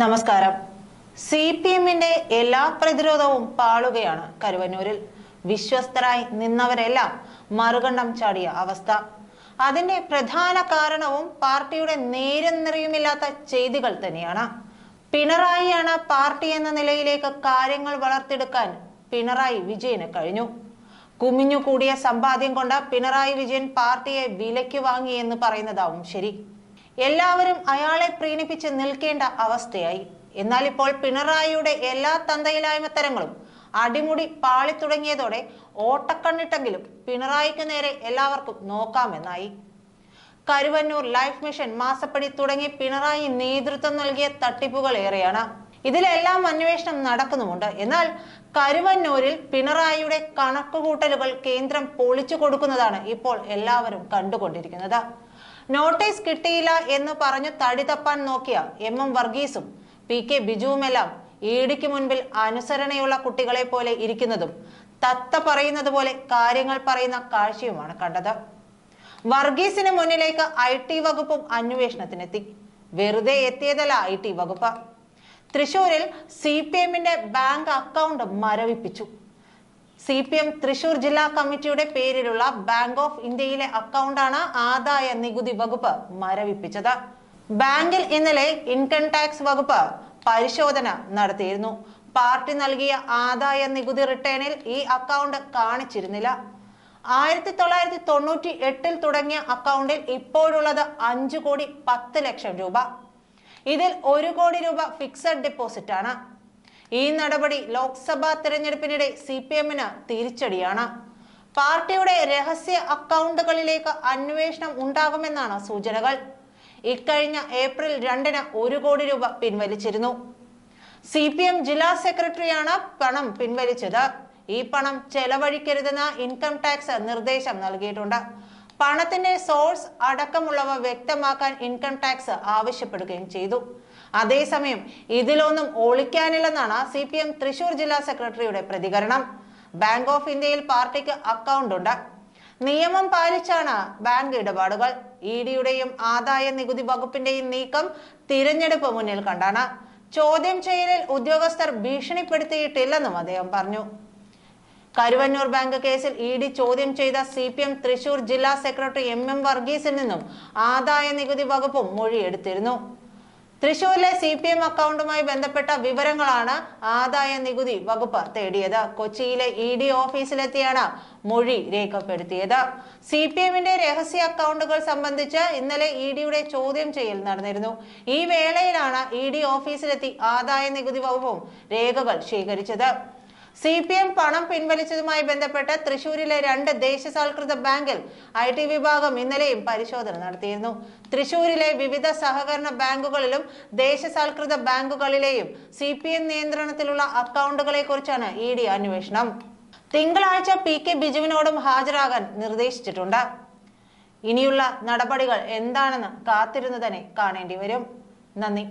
നമസ്കാരം. C P എമ്മിന്റെ എല്ലാ പ്രതിരോധവും പാളുകയാണ് കരുവന്നൂരിൽ. വിശ്വസ്തരായി നിന്നവരെല്ലാം മറുകണ്ഠം ചാടിയ അവസ്ഥ. അതിന്റെ പ്രധാന കാരണവും പാർട്ടിയുടെ നേരെന്നറിയുമില്ലാത്ത നിറയുമില്ലാത്ത ചെയ്തികൾ തന്നെയാണ്. പിണറായിയാണ് പാർട്ടി എന്ന നിലയിലേക്ക് കാര്യങ്ങൾ വളർത്തിയെടുക്കാൻ പിണറായി വിജയന് കഴിഞ്ഞു. കുമിഞ്ഞുകൂടിയ സമ്പാദ്യം കൊണ്ട് പിണറായി വിജയൻ പാർട്ടിയെ വിലയ്ക്ക് വാങ്ങി എന്ന് പറയുന്നതാവും ശരി. എല്ലാവരും അയാളെ പ്രീണിപ്പിച്ച് നിൽക്കേണ്ട അവസ്ഥയായി. എന്നാൽ ഇപ്പോൾ പിണറായിയുടെ എല്ലാ തന്തയിലായ്മത്തരങ്ങളും അടിമുടി പാളിത്തുടങ്ങിയതോടെ ഓട്ടക്കണ്ണിട്ടെങ്കിലും പിണറായിക്ക് നേരെ എല്ലാവർക്കും നോക്കാമെന്നായി. കരുവന്നൂർ ലൈഫ് മിഷൻ മാസപ്പടി തുടങ്ങി പിണറായി നേതൃത്വം നൽകിയ തട്ടിപ്പുകൾ ഏറെയാണ്. ഇതിലെല്ലാം അന്വേഷണം നടക്കുന്നുമുണ്ട്. എന്നാൽ കരുവന്നൂരിൽ പിണറായിയുടെ കണക്കുകൂട്ടലുകൾ കേന്ദ്രം പൊളിച്ചു കൊടുക്കുന്നതാണ് ഇപ്പോൾ എല്ലാവരും കണ്ടുകൊണ്ടിരിക്കുന്നത്. നോട്ടീസ് കിട്ടിയില്ല എന്ന് പറഞ്ഞു തടിതപ്പാൻ നോക്കിയ എം എം വർഗീസും പി കെ ബിജുവുമെല്ലാം ഈടിക്ക് മുൻപിൽ അനുസരണയുള്ള കുട്ടികളെ പോലെ ഇരിക്കുന്നതും തത്ത പറയുന്നത് പോലെ കാര്യങ്ങൾ പറയുന്ന കാഴ്ചയുമാണ് കണ്ടത്. വർഗീസിന് മുന്നിലേക്ക് ഐ ടി വകുപ്പും അന്വേഷണത്തിനെത്തി. വെറുതെ എത്തിയതല്ല ഐ ടി വകുപ്പ്. തൃശൂരിൽ സി പി എമ്മിന്റെ ബാങ്ക് അക്കൗണ്ട് മരവിപ്പിച്ചു. സി പി എം തൃശൂർ ജില്ലാ കമ്മിറ്റിയുടെ പേരിലുള്ള ബാങ്ക് ഓഫ് ഇന്ത്യയിലെ അക്കൗണ്ടാണ് ആദായ നികുതി വകുപ്പ് മരവിപ്പിച്ചത്. ബാങ്കിൽ ഇന്നലെ ഇൻകം ടാക്സ് വകുപ്പ് പരിശോധന നടത്തിയിരുന്നു. പാർട്ടി നൽകിയ ആദായ നികുതി റിട്ടേണിൽ ഈ അക്കൗണ്ട് കാണിച്ചിരുന്നില്ല. ആയിരത്തി തൊള്ളായിരത്തി തൊണ്ണൂറ്റി എട്ടിൽ തുടങ്ങിയ അക്കൗണ്ടിൽ ഇപ്പോഴുള്ളത് അഞ്ചു കോടി പത്ത് ലക്ഷം രൂപ. ഇതിൽ ഒരു കോടി രൂപ ഫിക്സഡ് ഡെപ്പോസിറ്റ് ആണ്. ഈ നടപടി ലോക്സഭാ തെരഞ്ഞെടുപ്പിനിടെ സി പി എമ്മിന് തിരിച്ചടിയാണ്. പാർട്ടിയുടെ രഹസ്യ അക്കൗണ്ടുകളിലേക്ക് അന്വേഷണം ഉണ്ടാകുമെന്നാണ് സൂചനകൾ. ഇക്കഴിഞ്ഞ ഏപ്രിൽ രണ്ടിന് ഒരു കോടി രൂപ പിൻവലിച്ചിരുന്നു. സി പി എം ജില്ലാ സെക്രട്ടറിയാണ് പണം പിൻവലിച്ചത്. ഈ പണം ചെലവഴിക്കരുതെന്ന് ഇൻകം ടാക്സ് നിർദ്ദേശം നൽകിയിട്ടുണ്ട്. പണത്തിന്റെ സോഴ്സ് അടക്കമുള്ളവ വ്യക്തമാക്കാൻ ഇൻകം ടാക്സ് ആവശ്യപ്പെടുകയും ചെയ്തു. അതേസമയം ഇതിലൊന്നും ഒളിക്കാനില്ലെന്നാണ് സി പി എം തൃശൂർ ജില്ലാ സെക്രട്ടറിയുടെ പ്രതികരണം. ബാങ്ക് ഓഫ് ഇന്ത്യയിൽ പാർട്ടിക്ക് അക്കൗണ്ട് ഉണ്ട്. നിയമം പാലിച്ചാണ് ബാങ്ക് ഇടപാടുകൾ. ഇ ഡിയുടെയും ആദായ നികുതി വകുപ്പിന്റെയും നീക്കം തിരഞ്ഞെടുപ്പ് മുന്നിൽ കണ്ടാണ്. ചോദ്യം ചെയ്യലിൽ ഉദ്യോഗസ്ഥർ ഭീഷണിപ്പെടുത്തിയിട്ടില്ലെന്നും അദ്ദേഹം പറഞ്ഞു. കരുവന്നൂർ ബാങ്ക് കേസിൽ ഇ ഡി ചോദ്യം ചെയ്ത സി പി എം തൃശൂർ ജില്ലാ സെക്രട്ടറി എം എം വർഗീസിൽ നിന്നും ആദായ നികുതി വകുപ്പും മൊഴിയെടുത്തിരുന്നു. തൃശൂരിലെ സി പി എം അക്കൗണ്ടുമായി ബന്ധപ്പെട്ട വിവരങ്ങളാണ് ആദായ നികുതി വകുപ്പ് തേടിയത്. കൊച്ചിയിലെ ഇ ഡി ഓഫീസിലെത്തിയാണ് മൊഴി രേഖപ്പെടുത്തിയത്. സി പി എമ്മിന്റെ രഹസ്യ അക്കൗണ്ടുകൾ സംബന്ധിച്ച് ഇന്നലെ ഇ ഡിയുടെ ചോദ്യം ചെയ്യൽ നടന്നിരുന്നു. ഈ വേളയിലാണ് ഇ ഡി ഓഫീസിലെത്തി ആദായ നികുതി വകുപ്പും രേഖകൾ ശേഖരിച്ചത്. സി പി എം പണം പിൻവലിച്ചതുമായി ബന്ധപ്പെട്ട് തൃശൂരിലെ രണ്ട് ദേശസാൽകൃത ബാങ്കിൽ ഐ ടി വിഭാഗം ഇന്നലെയും പരിശോധന നടത്തിയിരുന്നു. തൃശൂരിലെ വിവിധ സഹകരണ ബാങ്കുകളിലും ദേശസാൽകൃത ബാങ്കുകളിലെയും സി പി എം നിയന്ത്രണത്തിലുള്ള അക്കൗണ്ടുകളെ കുറിച്ചാണ് ഇ ഡി അന്വേഷണം. തിങ്കളാഴ്ച പി കെ ബിജുവിനോടും ഹാജരാകാൻ നിർദ്ദേശിച്ചിട്ടുണ്ട്. ഇനിയുള്ള നടപടികൾ എന്താണെന്ന് കാത്തിരുന്നു തന്നെ കാണേണ്ടി വരും. നന്ദി.